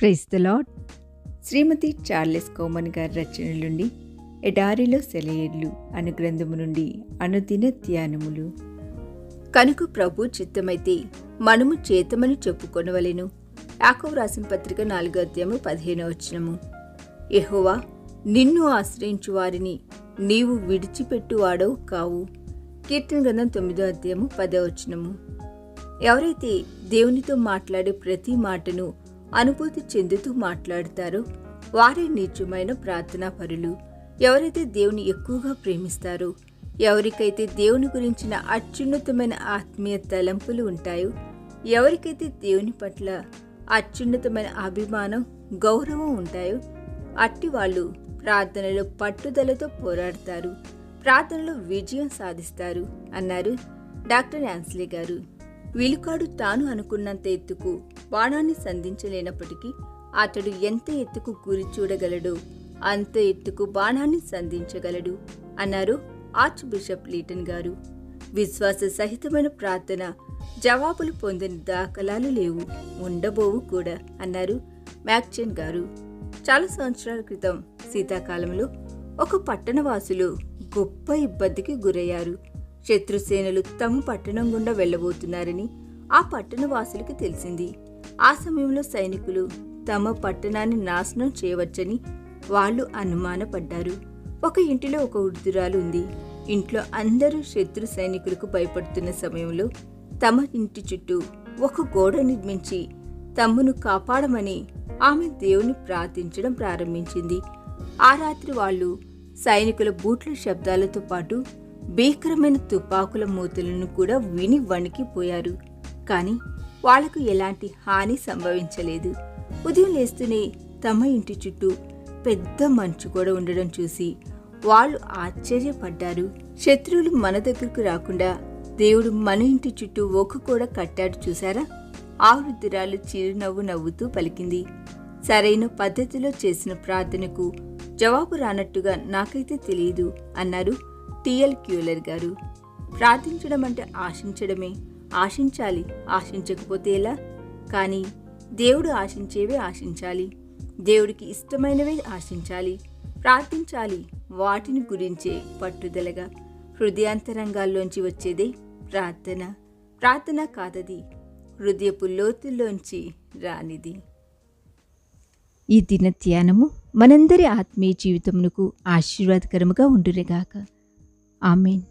Praise the Lord Shrimati Charles Coman గారి రచనల నుండి ఎడారిలో సెలయేర్లు అను గ్రంథము నుండి అనుదిన ధ్యానములు. కనుక ప్రభు చిత్తమైతే మనము చేతమని చెప్పుకొనవలెను. యాకవ రాసిన పత్రిక నాలుగో అధ్యాయము పదిహేనో వచనము. ఎహోవా నిన్ను ఆశ్రయించు వారిని నీవు విడిచిపెట్టువాడవు కావు. కీర్తన గ్రంథం తొమ్మిదో అధ్యాయము పదో వచనము. ఎవరైతే దేవునితో మాట్లాడే ప్రతి మాటను అనుభూతి చెందుతూ మాట్లాడతారో. వారే నిజమైన ప్రార్థనా పరులు. ఎవరైతే దేవుని ఎక్కువగా ప్రేమిస్తారో ఎవరికైతే దేవుని గురించిన అత్యున్నతమైన ఆత్మీయ తలంపులు ఉంటాయో ఎవరికైతే దేవుని పట్ల అత్యున్నతమైన అభిమానం గౌరవం ఉంటాయో అట్టి వాళ్ళు ప్రార్థనలో పట్టుదలతో పోరాడతారు. ప్రార్థనలో విజయం సాధిస్తారు అన్నారు డాక్టర్ యాన్స్లీ గారు. విలుకాడు తాను అనుకున్నంత ఎత్తుకు బాణాన్ని సంధించలేనప్పటికీ అతడు ఎంత ఎత్తుకు గురి చూడగలడు అంత ఎత్తుకు బాణాన్ని సంధించగలడు అన్నారు ఆర్చ్ బిషప్ లీటన్ గారు. విశ్వాస సహితమైన ప్రార్థన జవాబులు పొందని దాఖలాలు లేవు ఉండబోవు కూడా అన్నారు మ్యాక్చెన్ గారు. చాలా సంవత్సరాల క్రితం శీతాకాలంలో ఒక పట్టణవాసులు గొప్ప ఇబ్బందికి గురయ్యారు. శత్రుసేనలు తమ పట్టణం గుండా వెళ్ళబోతున్నారని ఆ పట్టణవాసులకి తెలిసింది. ఆ సమయంలో సైనికులు తమ పట్టణాన్ని నాశనం చేయవచ్చని వాళ్ళు అనుమానపడ్డారు. ఒక ఇంటిలో ఒక వృద్ధురాలు ఉంది. ఇంట్లో అందరూ శత్రు సైనికులకు భయపడుతున్న సమయంలో తమ ఇంటి చుట్టూ ఒక గోడ నిర్మించి తమ్మును కాపాడమని ఆమె దేవుని ప్రార్థించడం ప్రారంభించింది. ఆ రాత్రి వాళ్ళు సైనికుల బూట్ల శబ్దాలతో పాటు భీకరమైన తుపాకుల మూతలను కూడా విని వణికిపోయారు. కానీ వాళ్ళకు ఎలాంటి హాని సంభవించలేదు. ఉదయం లేస్తూనే తమ ఇంటి చుట్టూ పెద్ద మంచు కూడా ఉండడం చూసి వాళ్ళు ఆశ్చర్యపడ్డారు. శత్రువులు మన దగ్గరకు రాకుండా దేవుడు మన ఇంటి చుట్టూ ఒక కూడా కట్టాడు చూసారా ఆ వృద్ధురాలు చిరునవ్వు నవ్వుతూ పలికింది. సరైన పద్ధతిలో చేసిన ప్రార్థనకు జవాబు రానట్టుగా నాకైతే తెలియదు అన్నారు టిఎల్ క్యూలర్ గారు. ప్రార్థించడం అంటే ఆశించడమే. ఆశించాలి. ఆశించకపోతే ఎలా? కానీ దేవుడు ఆశించేవే ఆశించాలి. దేవుడికి ఇష్టమైనవే ఆశించాలి. ప్రార్థించాలి. వాటిని గురించే పట్టుదలగా హృదయాంతరంగాల్లోంచి వచ్చేదే ప్రార్థన. ప్రార్థన కాదది హృదయపు లోతుల్లోంచి రానిది. ఈ దిన ధ్యానము మనందరి ఆత్మీయ జీవితమునకు ఆశీర్వాదకరముగా ఉండునుగాక. ఆమెన్.